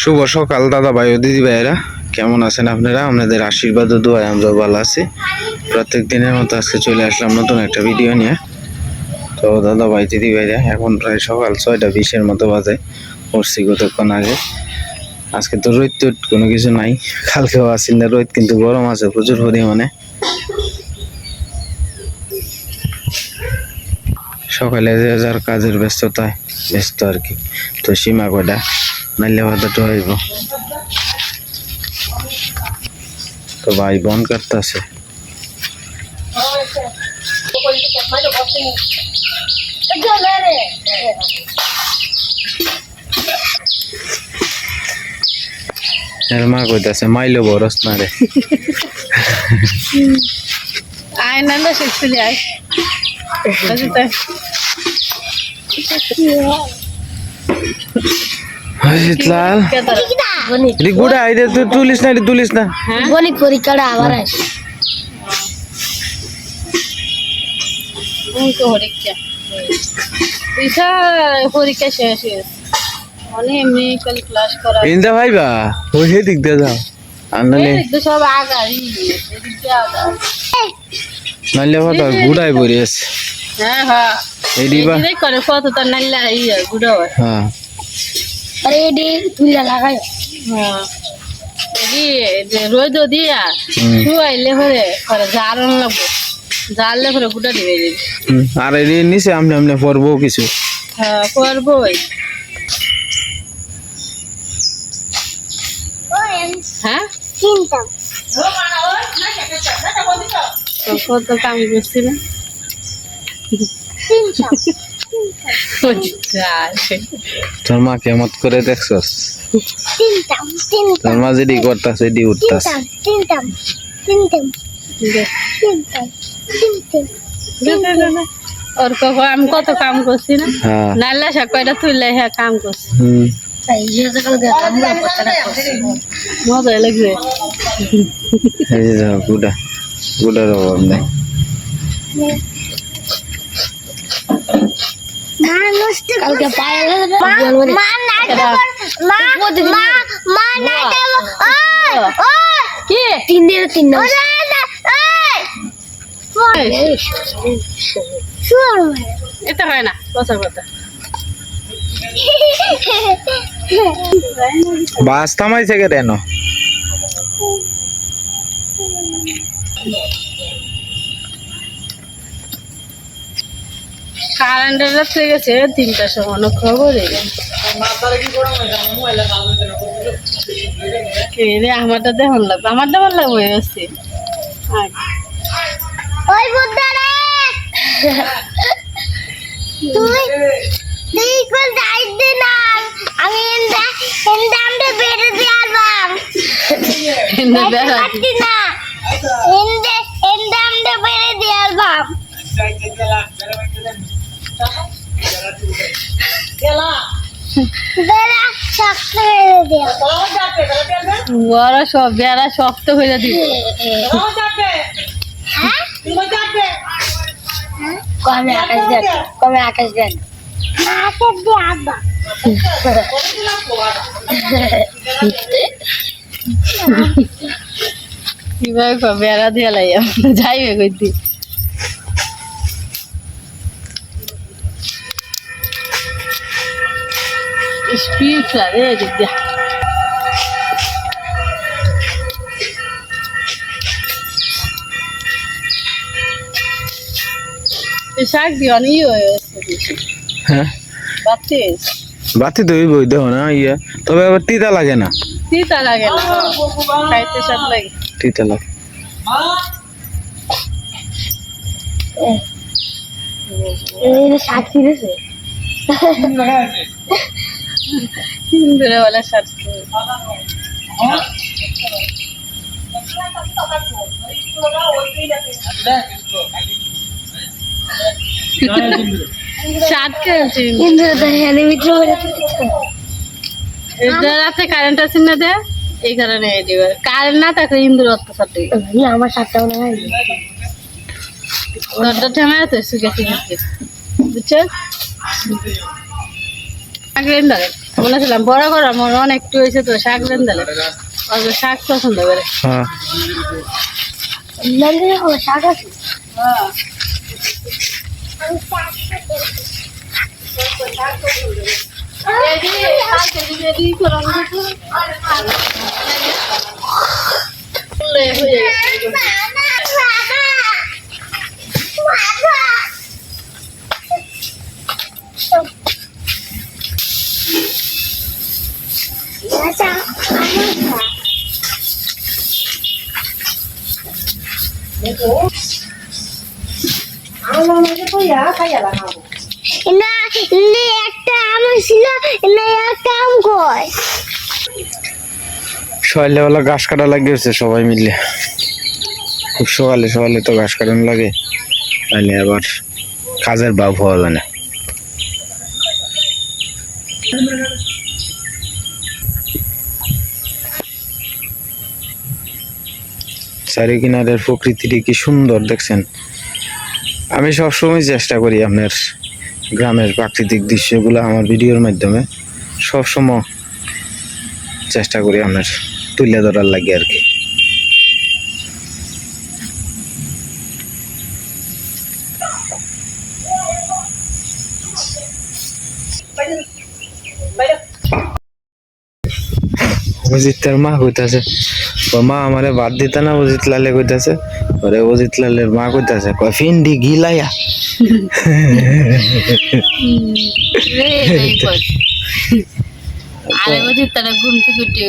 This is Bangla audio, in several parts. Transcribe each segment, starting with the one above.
শুভ সকাল দাদা ভাই ও দিদি ভাইয়েরা কেমন আছেন আপনারা? আপনাদের আশীর্বাদ ও দোয়ায় আমরা ভালো আছি। প্রত্যেক দিনের মতো আজকে চলে আসলাম নতুন একটা ভিডিও নিয়ে। তো দাদা ভাই দিদি ভাইরা এখন প্রায় সকাল ছয়টা বিশের মতো বাজে। পড়ছি কতক্ষণ আগে? আজকে তো রোদ টোদ কোনো কিছু নাই। কালকেও আসিল না, রোদ কিন্তু গরম আছে প্রচুর পরিমাণে। সকালে যে যার কাজের ব্যস্ততায়, ব্যস্ত আর কি। তো সীমা কয়টা? নাইলে বাধাটা হইব। তো ভাই বন করতেছে এর মা কইতাছে মাইলো বরস না রে। আয়নাটা শিখতে যাই লাল। এটি গুড়া আইদে তুই তুলিস না এটি তুলিস না। গণিত পরীক্ষাটা আবার পরীক্ষা। পরীক্ষা পরীক্ষা শেষ হয়েছে এমনি খালি ক্লাস করা ইন্দা ভাইবা? ওই হে দিক দিয়ে যাও। আর নাহলে এই তো সব আগাই এদিকে আগা গুড়াই পড়ে আছে হ্যাঁ হ্যাঁ। এটি করে নাইলা হ্যাঁ। আরে এডি তুইলা লাগাই। হ্যাঁ। এদি রোদ দিয়া শুয়াইলে পরে পরে জারন লাগবে জারলে পরে গুটা দিবে আর এটি নিচে আমনে আমনে পড়ব কিছু। হ্যাঁ করবোই হ্যাঁ? কিনতাম কত কাম করছি না কিনতাম তোর মা কেমত করে দেখছস? তোর মা যেটি করতাছে এটি উঠতাস ওর কখন আমি কত কাম করছি না? হ্যাঁ। নাল্লা শাক কয়টা তুললে হ্যাঁ কাম করছি? মজা লাগবে। গুড়া। গুড়ার অভাব নেই। কালকে পায়ে মা মা নাইতে মা মা মা নাইতে ওই ওই। কি? তিন দিন। তিন না এটা হয় না কথা কথা বাস থামাইছে কেন কারেন্টের রাত্রে গেছে তিনটার সময় অনেক খবর রে আমারটা দেখুন লাগবে আমারটা ভালো লাগবে হয়ে আসছে ওই বুদ্ধারে তুই তুই কোন না আমি এন্দা এন্দা আমরা বেড়ে দিয়ালাম পারতি না। এন্দে এন্দা আমরা বেড়ে দিয়ালাম বেড়া শক্ত বেড়ে দিয়া ওরা সব বেড়া শক্ত হয়ে কমে আকাশ দেন কমে আকাশ দেন। আকাশ দিয়ে আব্বা বেড়া দিয়ে লাই যাইবে কইতি? স্পিড লাগে এদিক দিয়া এই শাক দিয়ে অনেক হয়ে বাতি তো বই দেখো না ইয়ে তবে আবার তিতা লাগে না তিতা লাগে না খাইতে স্বাদ লাগে তিতা লাগে হিন্দুরে বলে রাতে কারেন্ট আছে? না দে? এই কারণে কারেন্ট না থাকলে ইন্দুর অত্যাচার আমার সাতটা মনে হয় দরজা আগে বলেছিলাম বড় করো আমার অনেক একটু হয়েছে তো শাক রেন্দালে অত শাক পছন্দ করে। হ্যাঁ। শাক আছে? হ্যাঁ। না, নে, একটা আম ছিল না, একটা আম কই? সকালবেলা ঘাস কাটা লাগিয়েছে সবাই মিলে। খুব সকালে সকালে তো ঘাস কাটানো লাগে। তাহলে আবার কাজের হওয়া যায় না। চারি কিনারের প্রকৃতিটি কি সুন্দর দেখছেন? আমি সবসময় চেষ্টা করি আপনার গ্রামের প্রাকৃতিক দৃশ্যগুলো আমার ভিডিওর মাধ্যমে সবসময় চেষ্টা করি আপনার তুলে ধরার লাগে আর কি। অজিত তার মা কইতাছে মা আমারে বাদ দিতে না অজিত লালে কইতাছে ওরে অজিত লালের মা কইতাছে কয় ফিন্ডি গিলাইয়া আরে বুঝি তারা ঘুম থেকে উঠে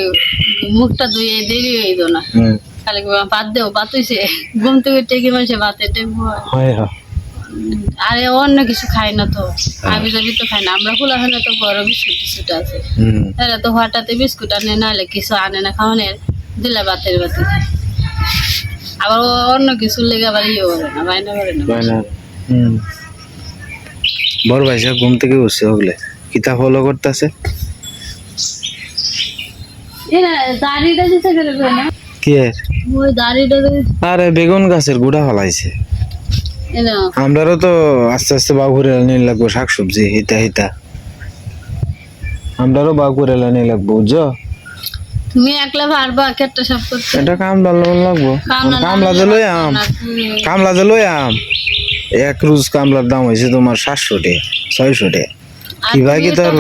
মুখটা ধুয়ে দেরি হয়ে গেল না খালি ভাত দেও ভাত হইছে। ঘুম থেকে উঠে কি মানুষে ভাতে হয়? হয় আরে অন্য কিছু খাই না তো। আবি যাবি তো খাই না। আমরা খোলা হয় না তো বড় বিস্কুট টিস্কুট আছে। তাহলে তো হঠাৎ বিস্কুট আনে নাহলে কিছু আনে না খাওয়ানের। দিলে ভাতের বাতি আবার অন্য কিছু লেগে আবার ইয়ে করে না বাইনা করে না। হুম। বড় ভাই সাহেব ঘুম থেকে উঠছে ওগুলো। কিতা ফলো করতেছে? এরা দাড়িটা দিতে গেলে না? কি? এর? ওই দাড়িটা আরে বেগুন গাছের গুড়া ফলাইছে। এনা আমরাও তো আস্তে আস্তে বাবুরে নিয়ে লাগবো শাকসবজি হিতা হিতা। আমরাও বাবুরে নিয়ে লাগবো বুঝছ? তুমি একলা পারবা কেটটা সব করতে। এটা কামলা লাগবো। কামলা আম। কামলা আম। এক রুজ কামলার দাম হয়েছে তোমার সাতশো টে ছয়শো টে। কি তোর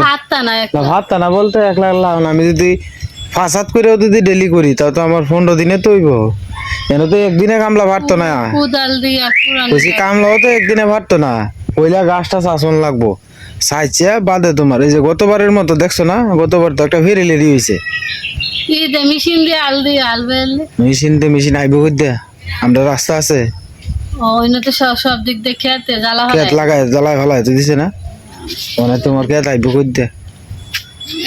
ভাবতা না বলতে এক লাখ লাখ না আমি যদি পাঁচ হাত করেও যদি ডেলি করি তাও তো আমার পনেরো দিনে তো হইব। কেন তো একদিনে কামলা ভাটতো না। কামলাও তো একদিনে ভাটতো না। পয়লা গাছটা শাসন লাগবো। সাইছে বাদে তোমার। এই যে গতবারের মতো দেখছ না? গতবার তো একটা ফেরি লেডি হয়েছে মেশিন দিয়ে আল দিয়ে আল বেলে মেশিন দিয়ে মেশিন আইব দিয়া? আমরা রাস্তা আছে। ওইনা তো সব সব দিক দিয়ে খেতে জ্বালা হয় লাগায় জ্বালায় ফেলায় তো দিছে না? মানে তোমার কেত আইব কই দিয়া?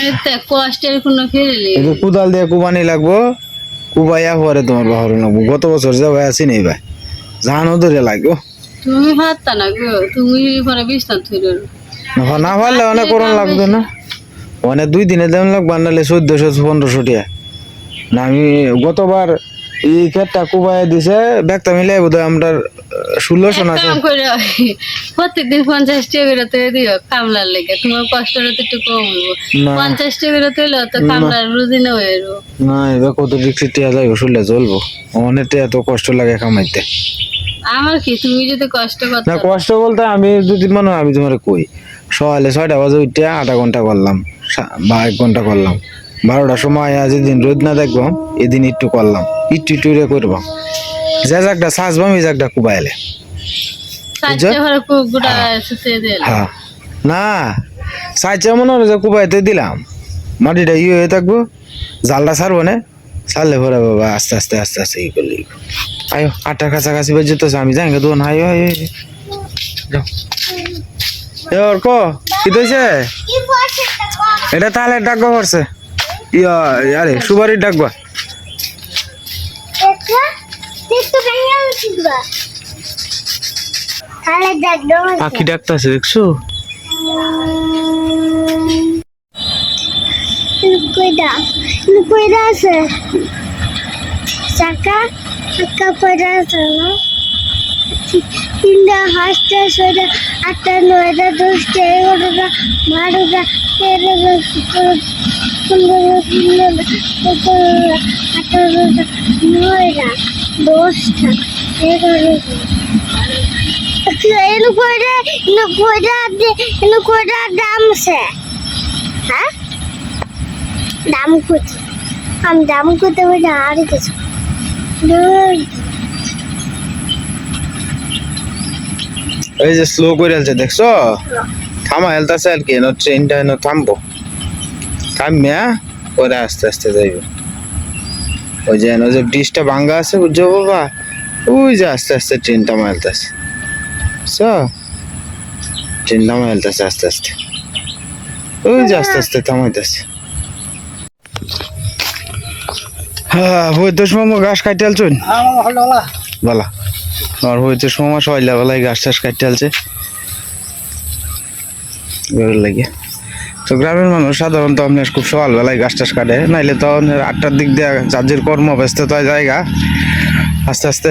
এতে কষ্টের কোনো ফেরিলি এই যে কুদাল দিয়ে কুবানি লাগবো কুবাইয়া পরে তোমার বাহর লাগবো। গত বছর যে ভাই আছি নেই ভাই জানো ধরে লাগবো। তুমি ভাতটা না গো তুমি পরে থুইলো না না পারলে অনেক করণ লাগবে না? অনেক দুই দিনে দেন লাগবে নাহলে চোদ্দশো পনেরোশো টিয়া। না আমি গতবার এই ক্ষেতটা কুবাই দিছে ব্যাগটা মিলে বোধ হয় আমরা ষোলোশো না প্রত্যেকদিন পঞ্চাশ টাকা করে তুই দিও কামলার লেগে। তোমার কষ্টটা তো একটু কম হইব। পঞ্চাশ টাকা করে তুইলে তো কামলার রুজিনে হয়ে না এবার কত রিক্সি টিয়া যাইব শুনলে চলবো অনেক টিয়া তো কষ্ট লাগে কামাইতে। আমার কি তুমি যদি কষ্ট করতে না কষ্ট বলতে আমি যদি মনে আমি তোমার কই। সকালে ছয়টা বাজে উঠে আধা ঘণ্টা করলাম বা এক ঘণ্টা করলাম। বারোটার সময় আজ যেদিন রোদ না দেখব এদিন একটু করলাম। একটু একটু করে করব। যে জাগটা সাজবাম এই জাগটা কুবাইলে। সুতে হ্যাঁ। না সাইজে মনে হলো যে কুবাইতে দিলাম। মাটিটা ইয়ে হয়ে থাকব জালটা ছাড়বো না। ছাড়লে পরে বাবা আস্তে আস্তে আস্তে আস্তে ই করলি। আয়ো আটটার কাছাকাছি বেজে তো আমি যাই দোন আয়ো আয়ো। যাও। কি টাকা এটা তাহলে ডাকবা পড়ছে ইয়া আরে সুপারির ডাকবা পাখি ডাকতেছে দেখছ? কইদা কইদা আছে। চাকা চাকা কইদা আছে না? তিনটা পাঁচটা ছয়টা আটটা নয়টা, দশটা এগারোটা, বারোটা নয়টা কয়টা দাম আছে হ্যাঁ? দাম আমি দাম করতে পারি আর কিছু? এই যে স্লো করে আলছে দেখছ থামা হেলতাছে আর কি ট্রেনটা এনো থামবো থামিয়া পরে আস্তে আস্তে যাইব ওই যে যে ব্রিজটা ভাঙ্গা আছে বুঝছ বাবা ওই যে আস্তে আস্তে ট্রেনটা মাইলতাছে বুঝছ ট্রেনটা মাইলতাছে আস্তে আস্তে ওই যে আস্তে আস্তে থামাইতেছে হ্যাঁ বৈদ্য মামু ঘাস কাটতে আলছুন বালা আর হইতে সময় সইলা বেলায় গাছ টাছ কাটতে আলছে। বেরোর লাগে। তো গ্রামের মানুষ সাধারণত আপনার খুব সকালবেলায় গাছ টাছ কাটে, নাইলে তো আপনার আটটার দিক দিয়ে যার যার কর্ম ব্যস্ততায় জায়গা, আস্তে আস্তে।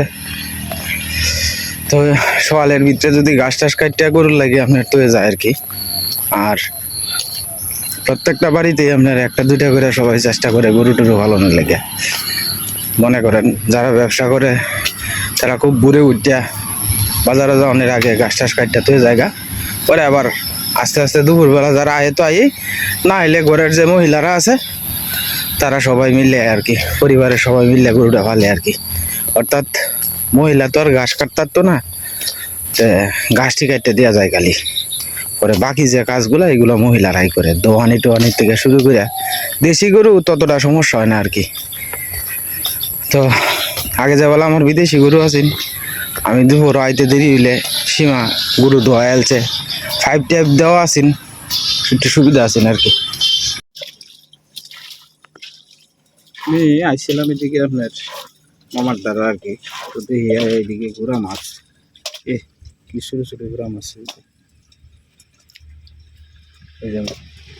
তো সকালের ভিতরে যদি গাছ টাছ কাটতে গরুর লাগে আপনার তো যায় আর কি। আর প্রত্যেকটা বাড়িতেই আপনার একটা দুইটা করে সবাই চেষ্টা করে গরু টরু ভালোনের লেগে। মনে করেন, যারা ব্যবসা করে তারা খুব বুড়ে উঠিয়া বাজারে যাওয়ার আগে গাছ টাছ কাটতে তো জায়গা। পরে আবার আস্তে আস্তে দুপুরবেলা যারা আয়ে তো আই না এলে ঘরের যে মহিলারা আছে, তারা সবাই মিলে আর কি, পরিবারের সবাই মিলে গরুটা ভালে আর কি। অর্থাৎ মহিলা তো আর ঘাস কাটতার তো না ঘাসটি কাটতে দেওয়া যায় খালি। পরে বাকি যে কাজগুলো, এগুলো মহিলারাই করে। দোয়ানি টোয়ানি থেকে শুরু করে, দেশি গরু ততটা সমস্যা হয় না আর কি। তো আগে যে বলে আমার বিদেশি গরু আছেন আমি দুপুর আইতে দেরি হইলে সীমা গরু ধোয়া এলছে ফাইভ টাইপ দেওয়া আছেন একটু সুবিধা আছেন আর কি। আমি আইছিলাম এদিকে আপনার মামার দ্বারা আর কি। তো দেখি এইদিকে ঘোরা মাছ। এ, কি ছোট ছোট ঘোরা মাছ।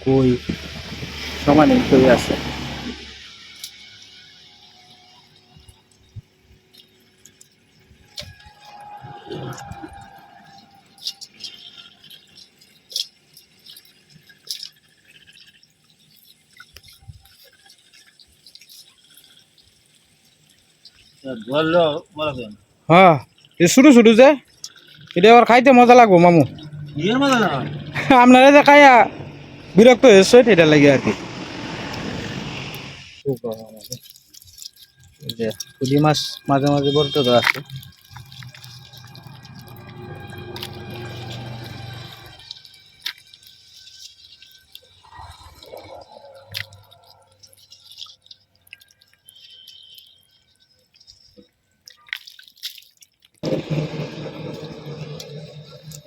কই? সমানে কই আছে? হ্যাঁ যে এটা আবার খাইতে মজা লাগবো মামু। আপনারা যে খাইয়া বিরক্ত হয়েছে এটা লাগে আর কি। মাছ মাঝে মাঝে বলতে তো আছে।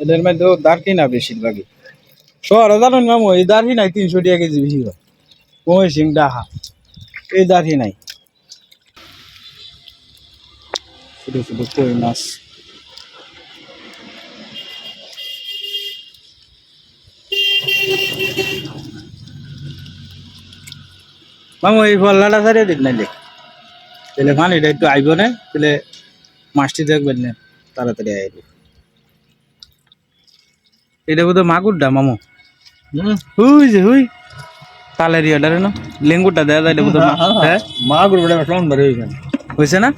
এদের মধ্যে দাঁড়কি না বেশিরভাগই। শহরে জানেন মামু, এই দাঁড়ি নাই, তিনশো টাকা কেজি বেশি কমে সিং ডাহা। এই দাঁড়ি নাই। ছোটো ছোটো কই মাছ। মামু, এই ফল্লাটা সারিয়ে দিন নাইলে। তাহলে পানিটা একটু আইব না? তাহলে মাছটি দেখবেন না, তাড়াতাড়ি আইব। এটা বোধহয় মাগুরটা মামু। হুই যে হুই। তালের ইয়েটারে না। লেঙ্গুরটা দেওয়া যায় এটা বোধহয় হ্যাঁ মাগুর বড় বাড়ি হয়েছে হয়েছে না?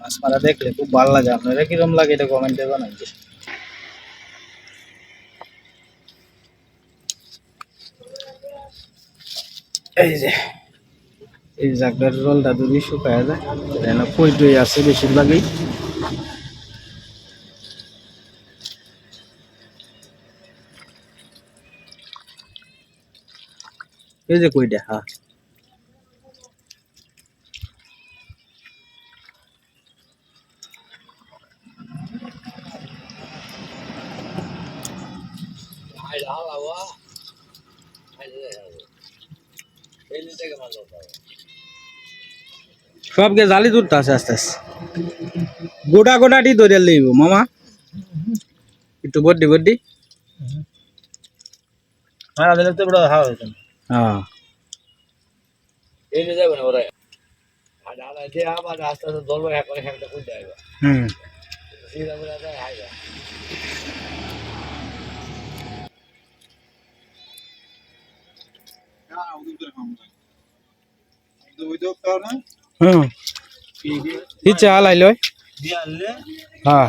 মাছ মারা দেখলে খুব ভালো লাগে। আপনারা কিরম লাগে এটা কমেন্টে জানান। এই যে, এই জাগদার জলটা যদি শুকায় যায় এখানে কই টই আছে বেশিরভাগই? এই যে কইটা হ্যাঁ। সবকে জালি তুলতে আছে আস্তে আস্তে। গোটা গোটাটি ধরে লইব মামা। একটু বড্ডি বড্ডি। হ্যাঁ দিলে হুম। ইচ্ছা লয় দিয়ে হ্যাঁ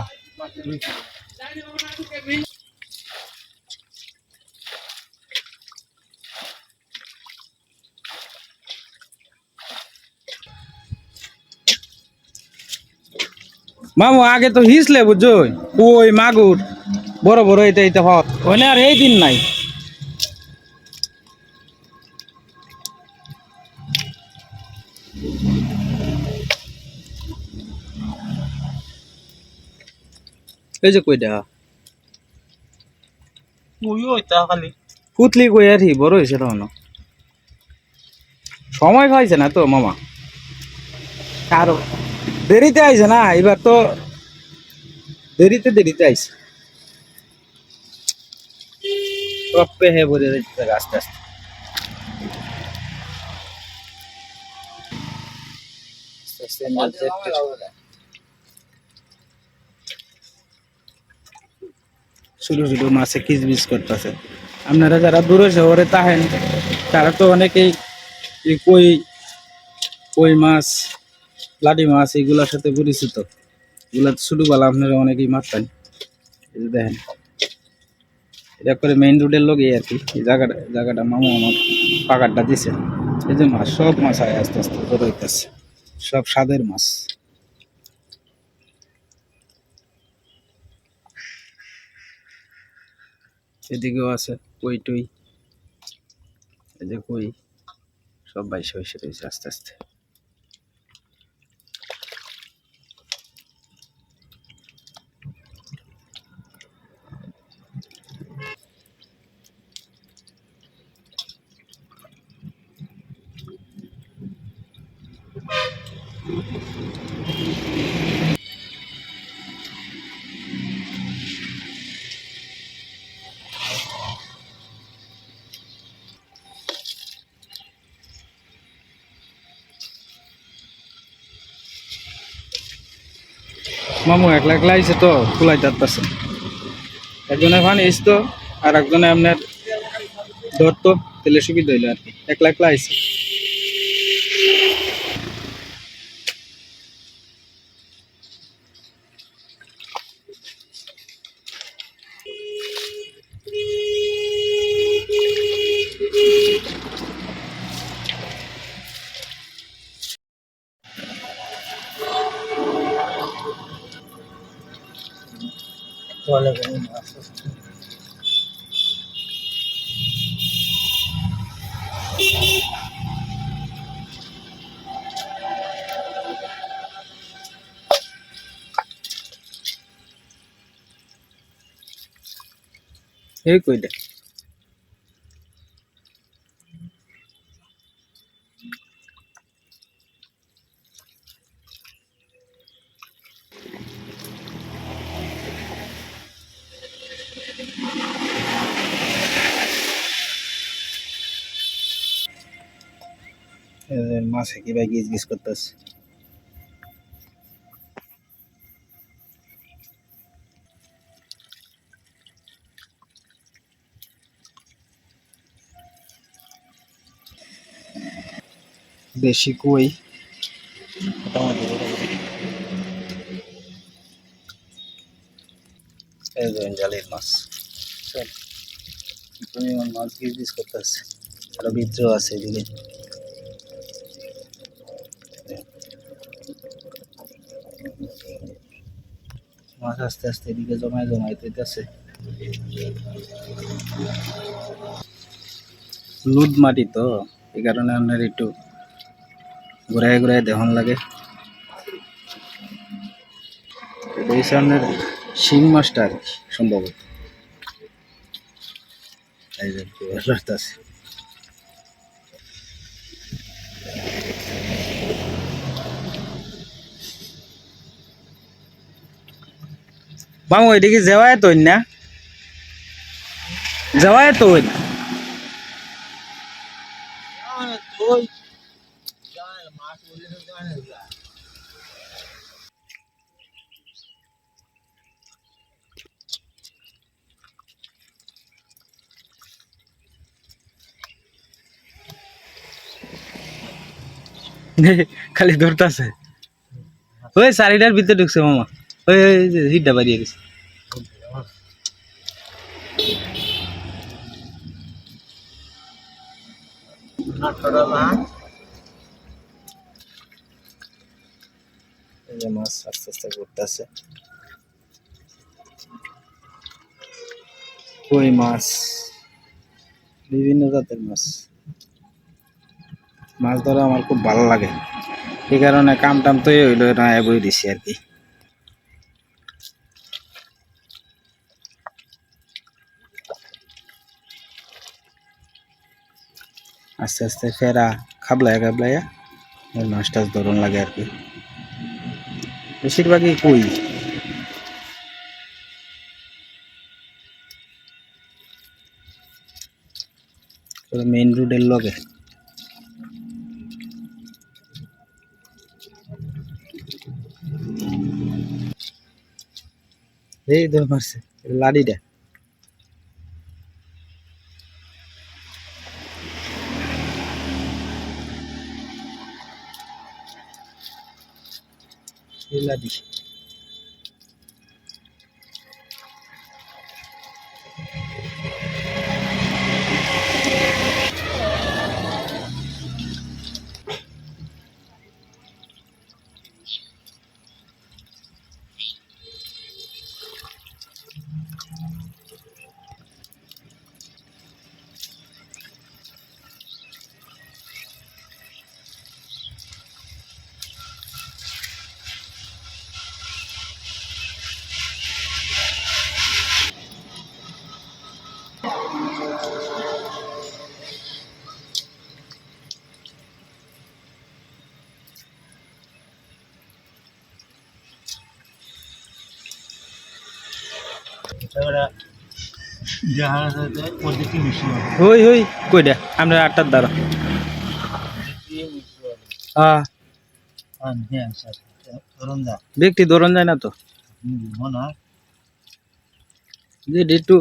মামু, আগে তো হিসলে বুঝছ কই মাগুর? বড় বড় এটা এটা হত ওখানে আর এই দিন নাই। এই যে কইটা ওই ওই তা খালি। পুতলি কই আর বড় হয়েছে তখন। সময় পাইছে না তো মামা? আর দেরিতে আইছে না এবার তো দেরিতে দেরিতে আইছে। সব পেহে ভরে যাচ্ছে আস্তে আস্তে। আস্তে আস্তে নাচতে একটু- ছোট ছোট মাছে কিচবিচ করতেছে। আপনারা যারা দূরে শহরে থাকেন তারা তো অনেকেই কই কই মাছ, লাডি মাছ এগুলোর সাথে পরিচিত। এগুলা ছোটবেলা আপনারা অনেকেই মারতেন। দেখেন, এটা করে মেইন রোডের লোক এই আর কি। জায়গাটা জায়গাটা মামু আমার পাকারটা দিছে। এই যে মাছ, সব মাছ আয় আস্তে আস্তে সব স্বাদের মাছ। এদিকেও আছে কই টই? এই যে কই? সব বাইশ বাইশে রয়েছে আস্তে আস্তে। মামু একলা একলা আইসে তো কুলাই যাচ্ছে একজনে ফান তো, আর একজনে আপনার ধরতো, তাহলে সুবিধা হইল আর কি। একলা একলা আইছে। এই এই যে মাছে কি ভাই গিজ গিজ করতেছে? দেশি কই? মাছ। মাছ আছে মাছ আস্তে আস্তে এদিকে জমায় জমায় দিতেছে লুদ মাটি তো, এই কারণে আপনার একটু ঘুরায় ঘুরায় দেহন লাগে। হচ্ছে আপনার শিং মাছটা আর কি সম্ভবত। এই যে আছে। মামু এদিকে যাওয়ায় তো না? যাওয়াই তো ওই খালি ধরতাছে ওই চারিটার ভিতরে ঢুকছে মামা। ওই হিটটা বাড়িয়ে গেছে। মাছ আস্তে আস্তে ঘুরতেছে। কই মাছ? বিভিন্ন জাতের মাছ। মাছ ধরা আমার খুব ভালো লাগে। এই কারণে কাম টাম তো হইল না বই দিছি আর কি। আস্তে আস্তে ফেরা, খাবলায় খাবলায় মাছ টাছ ধরন লাগে আর কি। বেশিরভাগই কই। মেইন রোডের লগে। এই ধর মারছে লাডিটা। এই লাডি ওই ওই কইডা আমরা আটটার দ্বারা। ব্যক্তি ধরন যায় না তো। যে একটু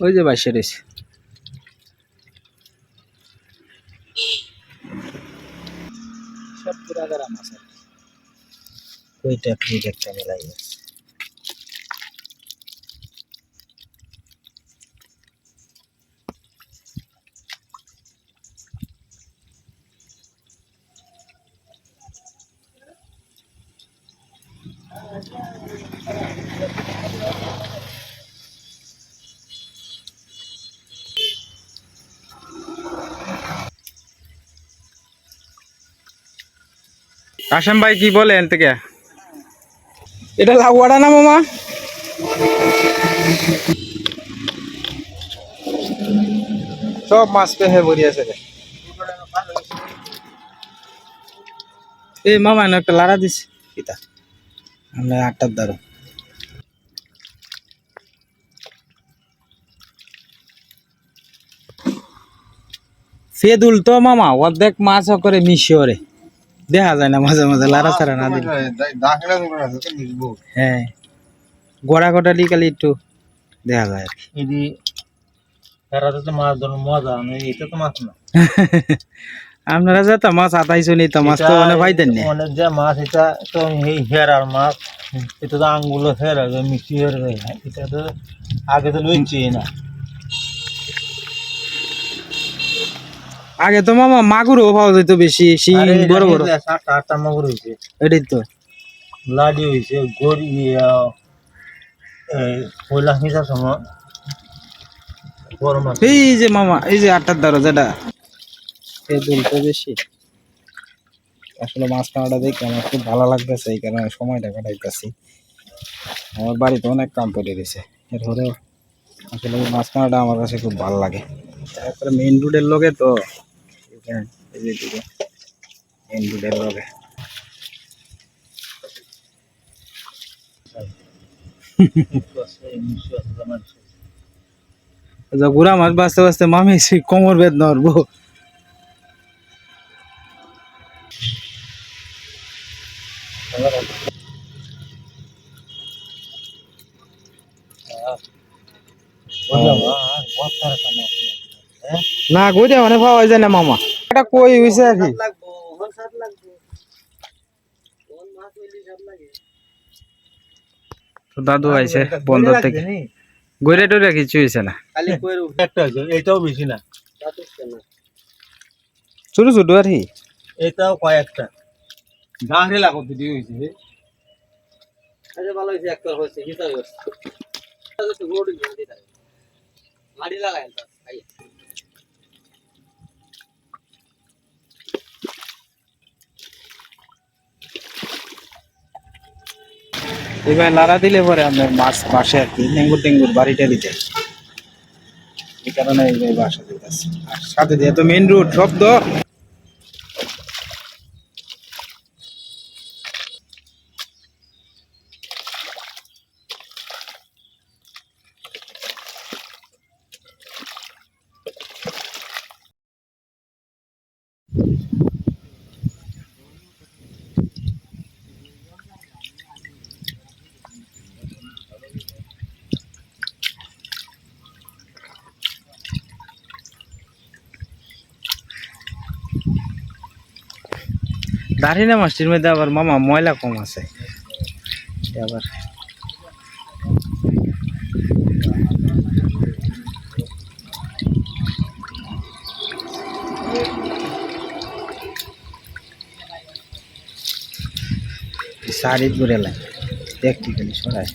ওই যে বাইশে রয়েছে সব ঠিক একটা মেলাই কাশেম ভাই কি বলেন থেকে? এটা লাউয়াটা না মামা? সব মাছ পেহে ভরি আছে এই মামা এনে একটা লাড়া দিস। কিতা আমরা আটটার দ্বারা ফেদুল তো মামা অর্ধেক মাছ করে মিশিওরে দেখা যায় না মাঝে মাঝে লাড়া ছাড়া না দিলে। হ্যাঁ। গোড়া গোটা দিয়ে খালি একটু দেখা যায় আর কি। এদি এরাতে তো মাছ ধরুন মজা নেই এটা তো মাছ না। আপনারা যে তো মাছ আতাইছো নি তো মাছ তো মানে পাইতেন না। অনেক যে মাছ এটা তো এই হেরার মাছ এটা তো আঙ্গুলো হেরা মিষ্টি হের এটা তো আগে তো লইছি না। আগে তো মামা মাগুরও পাওয়া যেত বেশি শিং বড় বড়। সাতটা আটটা মগর হয়েছে এটাই তো। লাডি হয়েছে গড়ি হিসার সময়। এই যে মামা এই যে আটটার দ্বারা যেটা দুলটা বেশি। আসলে মাছ কাঁটা দেখে আমার খুব ভালো লাগতেছে এই কারণে সময়টা কাটাইতেছি। আমার বাড়িতে অনেক কাম পড়ে গেছে। এরপরে আসলে মাছ কাঁটাটা আমার কাছে খুব ভালো লাগে। তারপরে মেইন রোডের লোকে তো এই যে লগে যা গুড়া মাছ বাঁচতে বাঁচতে মামি সেই কোমর বেদ নড়বো হ্যাঁ না গুড়া মানে পাওয়া যায় না মামা এটা কই হইছে আর কি? লাগবো হল সাত লাগবো কোন মাছ হইলি সাত লাগে তো দাদু আইছে বন্দর থেকে। গড়ে টরে কিছু হইছে না। খালি কইর একটা আছে এটাও বেশি না। ছোট ছোট আর কি? এটাও কয়েকটা। গাঁড়ে লাগো দিদি হইছে আরে ভালো হইছে একটা হইছে হিসাব হইছে। তো গোড়ি গাঁড়ি লাগে গাড়ি লাগাই তো আই এবার লাড়া দিলে পরে আপনার মাছ বাসে আর কি ডেঙ্গুর টেঙ্গুর বাড়িটা দিতে। এই কারণে এই বাসা দিতে আর সাথে দিয়ে তো মেন রুট শব্দ দাঁড়িয়ে মাছটির মধ্যে আবার মামা ময়লা কম আছে। আবার শাড়ি ঘুরে লাগে দেখতে গেলে সরাই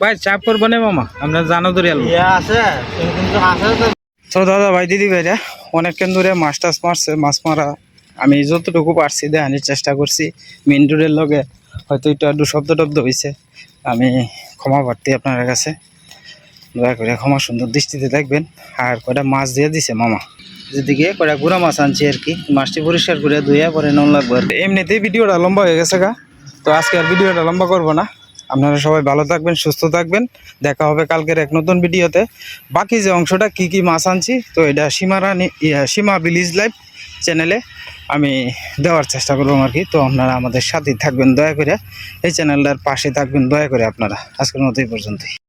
ভাই চাপ করব না মামা আমরা জানো ধরে আছে কিন্তু আছে তো। দাদা ভাই দিদি ভাইরা অনেকক্ষণ ধরে মাছ টাছ মারছে মাছ মারা আমি যতটুকু পারছি দেখানোর চেষ্টা করছি। মিন্টুরের লগে হয়তো একটু আধটু শব্দ টব্দ হয়েছে আমি ক্ষমা প্রার্থী আপনার কাছে। দয়া করে ক্ষমা সুন্দর দৃষ্টিতে দেখবেন। আর কয়টা মাছ দিয়ে দিছে মামা? যেদিকে কয়টা গুঁড়া মাছ আনছি আর কি মাছটি পরিষ্কার করে ধুয়ে পরে নুন লাগবে আর এমনিতেই ভিডিওটা লম্বা হয়ে গেছে গা তো আজকে আর ভিডিওটা লম্বা করব না। আপনারা সবাই ভালো থাকবেন, সুস্থ থাকবেন। দেখা হবে কালকের এক নতুন ভিডিওতে। বাকি যে অংশটা, কি কি মাছ আনছি, তো এটা সীমারা নি- সীমা ভিলেজ লাইভ চ্যানেলে আমি দেওয়ার চেষ্টা করব আর কি। তো আপনারা আমাদের সাথেই থাকবেন, দয়া করে। এই চ্যানেলটার পাশে থাকবেন, দয়া করে আপনারা। আজকের মতো এই পর্যন্তই।